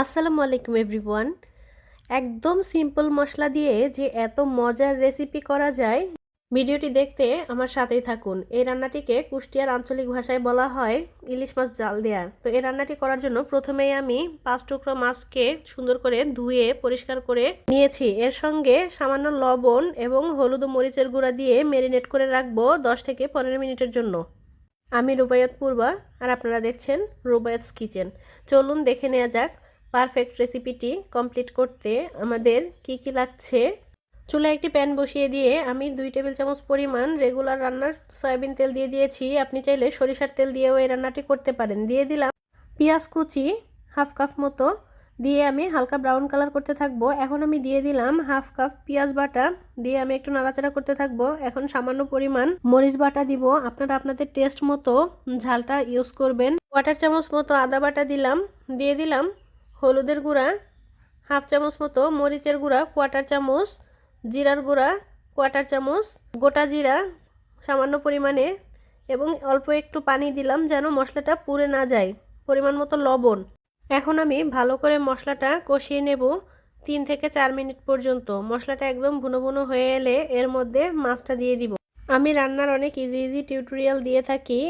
আসসালামু আলাইকুম এভরিওয়ান একদম সিম্পল মশলা দিয়ে যে এত মজার রেসিপি করা যায়, ভিডিওটি দেখতে আমার সাথেই থাকুন। এই রান্নাটিকে কুষ্টিয়ার আঞ্চলিক ভাষায় বলা হয় ইলিশ মাছ জাল দেয়া। তো এই রান্নাটি করার জন্য প্রথমেই আমি পাঁচ টুকরো মাছকে সুন্দর করে ধুয়ে পরিষ্কার করে নিয়েছি। এর সঙ্গে সামান্য লবণ এবং হলুদ মরিচের গুঁড়া দিয়ে মেরিনেট করে রাখব দশ থেকে পনেরো মিনিটের জন্য। আমি রুবায়াত পূর্বা, আর আপনারা দেখছেন রুবায়াতস কিচেন। চলুন দেখে নেওয়া যাক পারফেক্ট রেসিপিটি কমপ্লিট করতে আমাদের কি কি লাগছে? চুলায় একটি প্যান বসিয়ে দিয়ে আমি দুই টেবিল চামচ পরিমাণ রেগুলার রান্নার সয়াবিন তেল দিয়ে দিয়েছি। আপনি চাইলে সরিষার তেল দিয়েও এই রান্নাটি করতে পারেন। দিয়ে দিলাম পেঁয়াজ কুচি হাফ কাপ মতো। দিয়ে আমি হালকা ব্রাউন কালার করতে থাকব। এখন আমি দিয়ে দিলাম হাফ কাপ পেঁয়াজ বাটা। দিয়ে আমি একটু নাড়াচাড়া করতে থাকব। এখন সামান্য পরিমাণ মরিচ বাটা দিব। আপনারা আপনাদের টেস্ট মতো ঝালটা ইউজ করবেন। কোয়াটার চামচ মতো আদা বাটা দিলাম। দিয়ে দিলাম হলুদের গুঁড়া, হাফ চামচ মতো মরিচের গুঁড়া কোয়াটার চামচ, জিরার গুঁড়া কোয়াটার চামচ, গোটা জিরা সামান্য পরিমাণে এবং অল্প একটু পানি দিলাম যেন মশলাটা পুড়ে না যায়, পরিমাণ মতো লবণ। এখন আমি ভালো করে মশলাটা কষিয়ে নেব তিন থেকে চার মিনিট পর্যন্ত। মশলাটা একদম ভুনো ভুনো হয়ে এলে এর মধ্যে মাছটা দিয়ে দিব। আমি রান্নার অনেক ইজি ইজি টিউটোরিয়াল দিয়ে থাকি।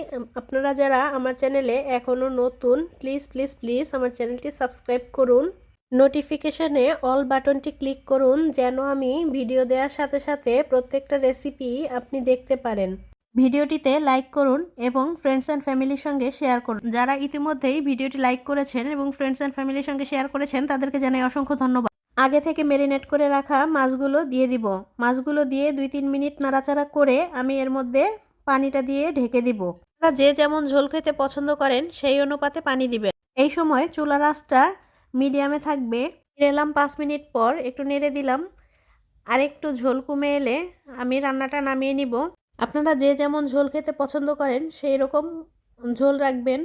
আপনারা যারা আমার চ্যানেলে এখনও নতুন প্লিজ প্লিজ প্লিজ আমার চ্যানেলটি সাবস্ক্রাইব করুন। নোটিফিকেশনে অল বাটনটি ক্লিক করুন, যেন আমি ভিডিও দেওয়ার সাথে সাথে প্রত্যেকটা রেসিপি আপনি দেখতে পারেন। ভিডিওটিতে লাইক করুন এবং ফ্রেন্ডস অ্যান্ড ফ্যামিলির সঙ্গে শেয়ার করুন। যারা ইতিমধ্যেই ভিডিওটি লাইক করেছেন এবং ফ্রেন্ডস অ্যান্ড ফ্যামিলির সঙ্গে শেয়ার করেছেন, তাদেরকে জানাই অসংখ্য ধন্যবাদ। আগে থেকে মেরিনেট করে রাখা মাছগুলো দিয়ে দিব। মাছগুলো দিয়ে দুই তিন মিনিট নাড়াচাড়া করে আমি এর মধ্যে পানিটা দিয়ে ঢেকে দিব। আপনারা যে যেমন ঝোল খেতে পছন্দ করেন, সেই অনুপাতে পানি দিবেন। এই সময় চুলার আঁচটা মিডিয়ামে থাকবে। এলাম পাঁচ মিনিট পর, একটু নেড়ে দিলাম। আর একটু ঝোল কমে এলে আমি রান্নাটা নামিয়ে নিব। আপনারা যে যেমন ঝোল খেতে পছন্দ করেন, সেই রকম ঝোল রাখবেন।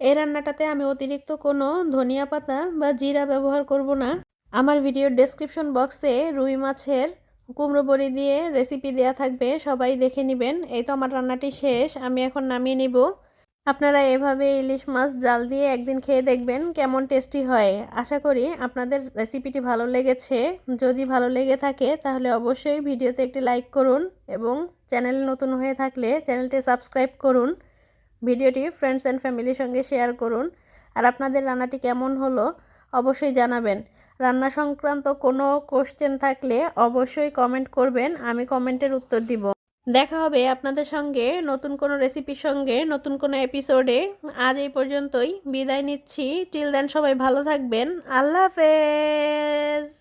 এই রান্নাটাতে আমি অতিরিক্ত কোনো ধনিয়া পাতা বা জিরা ব্যবহার করব না। আমার ভিডিওর ডেসক্রিপশন বক্সে রুই মাছের কুমড়ো বড়ি দিয়ে রেসিপি দেয়া থাকবে, সবাই দেখে নেবেন। এই তো আমার রান্নাটি শেষ, আমি এখন নামিয়ে নিব। আপনারা এভাবে ইলিশ মাছ জাল দিয়ে একদিন খেয়ে দেখবেন কেমন টেস্টি হয়। আশা করি আপনাদের রেসিপিটি ভালো লেগেছে। যদি ভালো লেগে থাকে, তাহলে অবশ্যই ভিডিওতে একটি লাইক করুন এবং চ্যানেল নতুন হয়ে থাকলে চ্যানেলটি সাবস্ক্রাইব করুন। ভিডিওটি ফ্রেন্ডস অ্যান্ড ফ্যামিলির সঙ্গে শেয়ার করুন। আর আপনাদের রান্নাটি কেমন হলো? অবশ্যই জানাবেন। রান্না সংক্রান্ত কোনো কোশ্চেন থাকলে অবশ্যই কমেন্ট করবেন, আমি কমেন্টের উত্তর দিব। দেখা হবে আপনাদের সঙ্গে নতুন কোনো রেসিপির সঙ্গে, নতুন কোনো এপিসোডে আজ এই পর্যন্তই, বিদায় নিচ্ছি। টিল দেন সবাই ভালো থাকবেন। আল্লাহ হাফেজ!